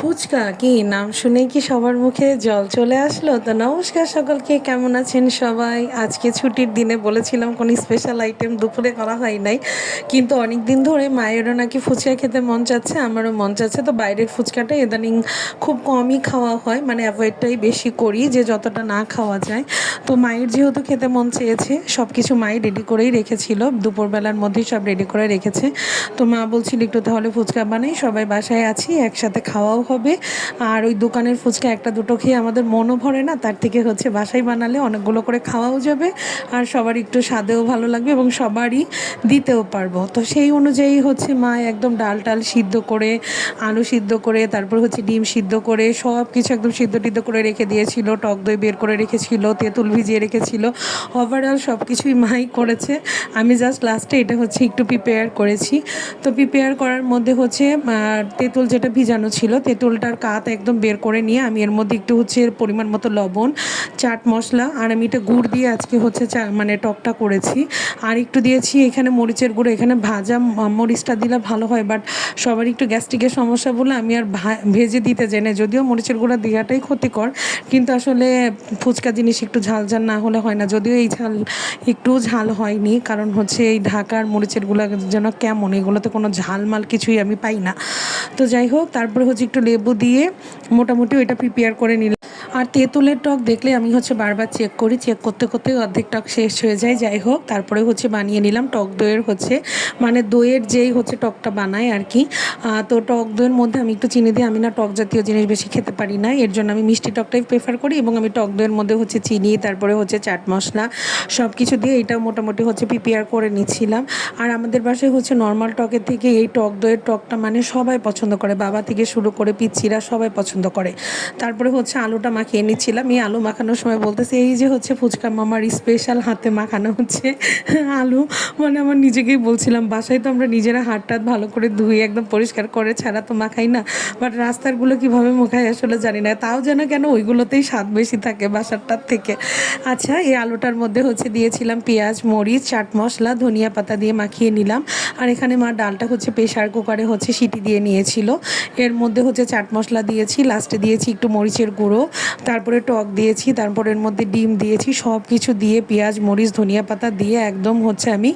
ফুচকা কি? নাম শুনে কি সবার মুখে জল চলে আসলো? তো নমস্কার সকলকে, কেমন আছেন সবাই? আজকে ছুটির দিনে বলেছিলাম কোনো স্পেশাল আইটেম দুপুরে করা হয় নাই। কিন্তু অনেক দিন ধরে মায়েরও নাকি ফুচকা খেতে মন চাচ্ছে, আমারও মন চাচ্ছে। তো বাইরের ফুচকাটা ইদানিং খুব কমই খাওয়া হয় মানে অ্যাভয়েডটাই বেশি করি যে যতটা না খাওয়া যায়। তো মায়ের যেহেতু খেতে মন চেয়েছে সব কিছু মায়ের রেডি করেই রেখেছিল। দুপুরবেলার মধ্যেই সব রেডি করে রেখেছে। তো মা বলছিল, একটু তাহলে ফুচকা বানাই, সবাই বাসায় আছি, একসাথে খাওয়াও হবে। আর ওই দোকানের ফুচকা একটা দুটো খেয়ে আমাদের মনও ভরে না, তার থেকে হচ্ছে বাসায় বানালে অনেকগুলো করে খাওয়াও যাবে আর সবার একটু স্বাদেও ভালো লাগবে এবং সবারই দিতেও পারব। তো সেই অনুযায়ী হচ্ছে মা একদম ডাল টাল সিদ্ধ করে, আলু সিদ্ধ করে, তারপর হচ্ছে ডিম সিদ্ধ করে সব কিছু একদম সিদ্ধ টিদ্ধ করে রেখে দিয়েছিল, টক দই বের করে রেখেছিল, তেঁতুল ভিজিয়ে রেখেছিল। ওভারঅল সব কিছুই মাই করেছে। আমি জাস্ট লাস্টে এটা হচ্ছে একটু প্রিপেয়ার করেছি। তো প্রিপেয়ার করার মধ্যে হচ্ছে তেঁতুল যেটা ভিজানো ছিল তেঁতুলটার কাত একদম বের করে নিয়ে আমি এর মধ্যে একটু হচ্ছে এর পরিমাণ মতো লবণ, চাট মশলা আর আমি এটা গুড় দিয়ে আজকে হচ্ছে মানে টকটা করেছি। আর একটু দিয়েছি এখানে মরিচের গুঁড়ো, এখানে ভাজা মরিচটা দিলে ভালো হয় বাট সবার একটু গ্যাস্ট্রিকের সমস্যা বলে আমি আর ভেজে দিতে চাই না যদিও মরিচের গুঁড়া দেওয়াটাই ক্ষতিকর, কিন্তু আসলে ফুচকা জিনিস একটু ঝাল ঝাল না হলে হয় না। যদিও এই ঝাল একটু ঝাল হয়নি, কারণ হচ্ছে এই ঢাকার মরিচের গুঁড়া যেন কেমন, এগুলোতে কোনো ঝাল মাল কিছুই আমি পাই না। তো যাই হোক, তারপরে হচ্ছে একটু লেবু দিয়ে মোটামুটি ওইটা প্রিপেয়ার করে নিলাম। আর তেঁতুলের টক দেখলে আমি হচ্ছে বারবার চেক করি চেক করতে করতে অর্ধেক টক শেষ হয়ে যায়, যাই হোক। তারপরে হচ্ছে বানিয়ে নিলাম টক দইয়ের হচ্ছে মানে দইয়ের যেই হচ্ছে টকটা বানায় আর কি। তো টক দইয়ের মধ্যে আমি একটু চিনি দিই আমি না টক জাতীয় জিনিস বেশি খেতে পারি না। এর জন্য আমি মিষ্টি টকটাই প্রেফার করি এবং আমি টক দইয়ের মধ্যে হচ্ছে চিনি, তারপরে হচ্ছে চাট মশলা সব কিছু দিয়ে এটা মোটামুটি হচ্ছে প্রিপেয়ার করে নিচ্ছিলাম। আর আমাদের বাসায় হচ্ছে নর্মাল টকের থেকে এই টক দইয়ের টকটা মানে সবাই পছন্দ করে। বাবা থেকে শুরু করে পিচ্ছিরা সবাই পছন্দ করে। তারপরে হচ্ছে আলুটা মাখিয়ে নিচ্ছিলাম। এই আলু মাখানোর সময় বলতেছে, এই যে হচ্ছে ফুচকা মামার স্পেশাল হাতে মাখানো হচ্ছে। আলু মানে আমার নিজেকেই বলছিলাম, বাসায় তো আমরা নিজেরা হাত টাত ভালো করে ধুয়ে একদম পরিষ্কার করে, ছাড়া তো মাখাই না। বাট রাস্তারগুলো কীভাবে মাখাই আসলে জানি না। তাও যেন কেন ওইগুলোতেই স্বাদ বেশি থাকে বাসারটার থেকে। আচ্ছা এই আলুটার মধ্যে হচ্ছে দিয়েছিলাম পেঁয়াজ, মরিচ, চাট মশলা, ধনিয়া পাতা দিয়ে মাখিয়ে নিলাম। আর এখানে মা ডালটা হচ্ছে প্রেশার কুকারে হচ্ছে সিটি দিয়ে নিয়েছিল। এর মধ্যে হচ্ছে চাট মশলা দিয়েছি, লাস্টে দিয়েছি একটু মরিচের গুঁড়ো। তারপরে টক দিয়েছি, তারপর এর মধ্যে ডিম দিয়েছি সব কিছু দিয়ে পেঁয়াজ, মরিচ, ধনিয়া পাতা দিয়ে একদম হচ্ছে আমি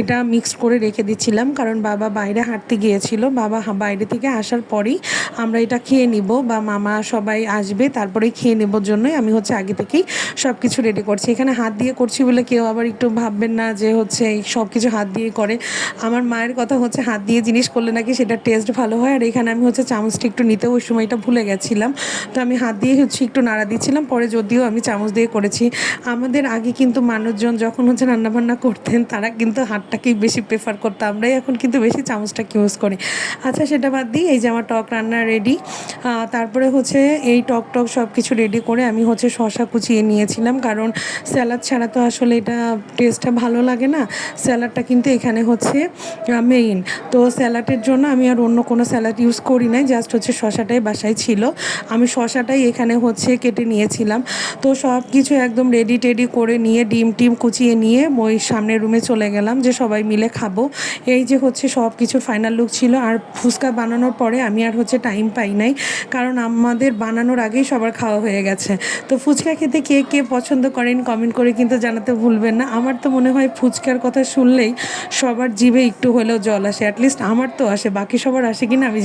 এটা মিক্স করে রেখে দিচ্ছিলাম। কারণ বাবা বাইরে হাঁটতে গিয়েছিল, বাবা বাইরে থেকে আসার পরেই আমরা এটা খেয়ে নিব বা মামা সবাই আসবে, তারপরেই খেয়ে নেবার জন্যই আমি হচ্ছে আগে থেকেই সব কিছু রেডি করছি। এখানে হাত দিয়ে করছি বলে কেউ আবার একটু ভাববেন না যে হচ্ছে সব কিছু হাত দিয়ে করে। আমার মায়ের কথা হচ্ছে হাত দিয়ে জিনিস করলে নাকি সেটা টেস্ট ভালো হয়। আর এখানে আমি হচ্ছে চামচটা একটু নিতে ওই সময়টা ভুলে গেছিলাম। তো আমি হাত দিয়ে হচ্ছে নাড়া দিচ্ছিলাম পরে যদিও আমি চামচ দিয়ে করেছি। আমাদের আগে কিন্তু মানুষজন যখন হচ্ছে রান্নাবান্না করতেন, তারা কিন্তু হাতটাকেই বেশি প্রেফার করতো। আমরাই এখন কিন্তু বেশি চামচটাকে ইউজ করি। আচ্ছা সেটা বাদ দিই এই যে আমার টক রান্না রেডি তারপরে হচ্ছে এই টক টক সব কিছু রেডি করে আমি হচ্ছে শশা কুচিয়ে নিয়েছিলাম। কারণ স্যালাড ছাড়া তো আসলে এটা টেস্টটা ভালো লাগে না। স্যালাডটা কিন্তু এখানে হচ্ছে মেইন তো স্যালাডের জন্য আমি আর অন্য কোনো স্যালাড ইউজ করি নাই জাস্ট হচ্ছে শশাটাই বাসায় ছিল। আমি শশাটাই এখানে হচ্ছে কেটে নিয়েছিলাম। তো সব কিছু একদম রেডি টেডি করে নিয়ে, ডিম টিম কুচিয়ে নিয়ে ওই সামনের রুমে চলে গেলাম যে সবাই মিলে খাব। এই যে হচ্ছে সব কিছুর ফাইনাল লুক ছিল। আর ফুচকা বানানোর পরে আমি আর হচ্ছে টাইম পাই নাই। কারণ আমাদের বানানোর আগেই সবার খাওয়া হয়ে গেছে। তো ফুচকা খেতে কে কে পছন্দ করেন কমেন্ট করে কিন্তু জানাতে ভুলবেন না। আমার তো মনে হয় ফুচকার কথা শুনলেই সবার জিভে একটু হলেও জল আসে। অ্যাটলিস্ট আমার তো আসে। বাকি সবার আসে কিনা আমি